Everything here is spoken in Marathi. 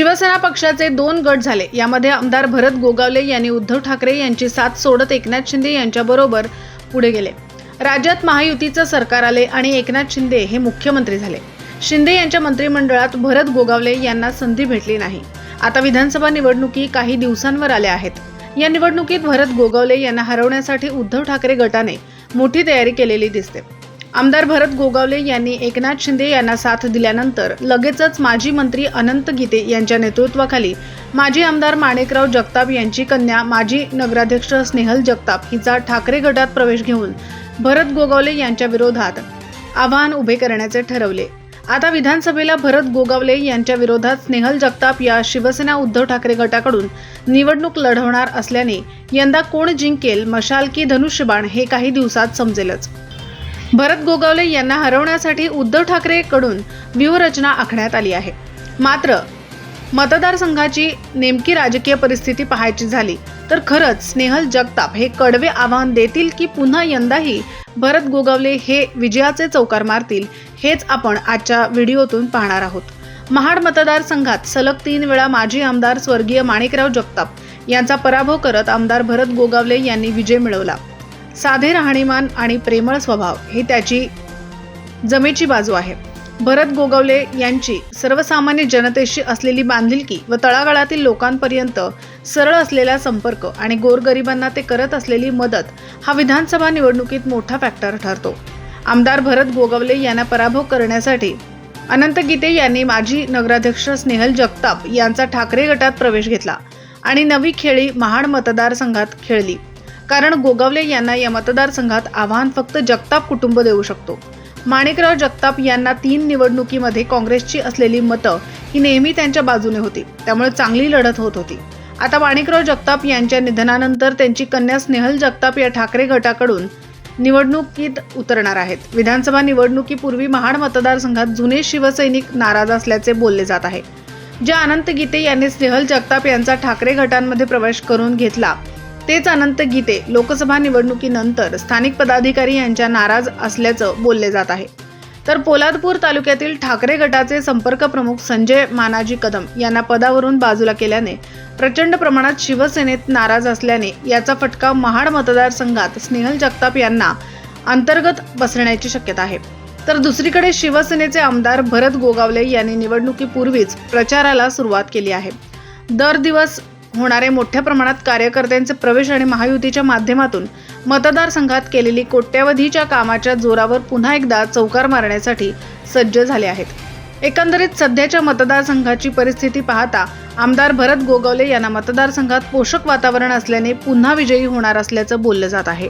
शिवसेना पक्षाचे दोन गट झाले. यामध्ये आमदार भरत गोगावले यांनी उद्धव ठाकरे यांची साथ सोडत एकनाथ शिंदे यांच्याबरोबर पुढे गेले. राज्यात महायुतीचं सरकार आले आणि एकनाथ शिंदे हे मुख्यमंत्री झाले. शिंदे यांच्या मंत्रिमंडळात भरत गोगावले यांना संधी भेटली नाही. आता विधानसभा निवडणुकी काही दिवसांवर आल्या आहेत. या निवडणुकीत भरत गोगावले यांना हरवण्यासाठी उद्धव ठाकरे गटाने मोठी तयारी केलेली दिसते. आमदार भरत गोगावले यांनी एकनाथ शिंदे यांना साथ दिल्यानंतर लगेचच माजी मंत्री अनंत गीते यांच्या नेतृत्वाखाली माजी आमदार माणिकराव जगताप यांची कन्या माजी नगराध्यक्ष स्नेहल जगताप हिचा ठाकरे गटात प्रवेश घेऊन भरत गोगावले यांच्या विरोधात आव्हान उभे करण्याचे ठरवले. आता विधानसभेला भरत गोगावले यांच्या विरोधात स्नेहल जगताप या शिवसेना उद्धव ठाकरे गटाकडून निवडणूक लढवणार असल्याने यंदा कोण जिंकेल मशाल की धनुष्यबाण हे काही दिवसात समजेलच. भरत गोगावले यांना हरवण्यासाठी उद्धव ठाकरेकडून व्यूहरचना आखण्यात आली आहे. मात्र मतदारसंघाची नेमकी राजकीय परिस्थिती पाहायची झाली तर खरंच स्नेहल जगताप हे कडवे आव्हान देतील की पुन्हा यंदाही भरत गोगावले हे विजयाचे चौकार मारतील हेच आपण आजच्या व्हिडिओतून पाहणार आहोत. महाड मतदारसंघात सलग तीन वेळा माजी आमदार स्वर्गीय माणिकराव जगताप यांचा पराभव करत आमदार भरत गोगावले यांनी विजय मिळवला. साधे राहणीमान आणि प्रेमळ स्वभाव ही त्याची जमेची बाजू आहे. भरत गोगावले यांची सर्वसामान्य जनतेशी असलेली बांधिलकी व तळागाळातील लोकांपर्यंत सरळ असलेला संपर्क आणि गोरगरिबांना ते करत असलेली मदत हा विधानसभा निवडणुकीत मोठा फॅक्टर ठरतो. आमदार भरत गोगावले यांना पराभव करण्यासाठी अनंत गीते यांनी माजी नगराध्यक्ष स्नेहल जगताप यांचा ठाकरे गटात प्रवेश घेतला आणि नवी खेळी महाड मतदारसंघात खेळली. कारण गोगावले यांना या मतदारसंघात आव्हान फक्त जगताप कुटुंब देऊ शकतो. माणिकराव जगताप यांना तीन निवडणुकीमध्ये काँग्रेसची असलेली मतं ही नेहमी त्यांच्या बाजूने होती त्यामुळे चांगली लढत होत होती. आता माणिकराव जगताप यांच्या निधनानंतर त्यांची कन्या स्नेहल जगताप या ठाकरे गटाकडून निवडणुकीत उतरणार आहेत. विधानसभा निवडणुकीपूर्वी महाड मतदारसंघात जुने शिवसैनिक नाराज असल्याचे बोलले जात आहे. ज्या अनंत गीते यांनी स्नेहल जगताप यांचा ठाकरे गटांमध्ये प्रवेश करून घेतला तेच अनंत गीते लोकसभा निवडणुकीनंतर स्थानिक पदाधिकारी यांच्या नाराज असल्याचं बोलले जात आहे. तर पोलादपूर तालुक्यातील ठाकरे गटाचे संपर्क प्रमुख संजय मानाजी कदम यांना पदावरून बाजूला केल्याने प्रचंड प्रमाणात शिवसेनेत नाराज असल्याने याचा फटका महाड मतदारसंघात स्नेहल जगताप यांना अंतर्गत बसण्याची शक्यता आहे. तर दुसरीकडे शिवसेनेचे आमदार भरत गोगावले यांनी निवडणुकीपूर्वीच प्रचाराला सुरुवात केली आहे. दर दिवस होणारे मोठ्या प्रमाणात कार्यकर्त्यांचे प्रवेश आणि महायुतीच्या माध्यमातून मतदारसंघात केलेली कोट्यवधीच्या कामाच्या जोरावर पुन्हा एकदा चौकार मारण्यासाठी सज्ज झाले आहेत. एकंदरीत सध्याच्या मतदारसंघाची परिस्थिती पाहता आमदार भरत गोगावले यांना मतदारसंघात पोषक वातावरण असल्याने पुन्हा विजयी होणार असल्याचं बोललं जात आहे.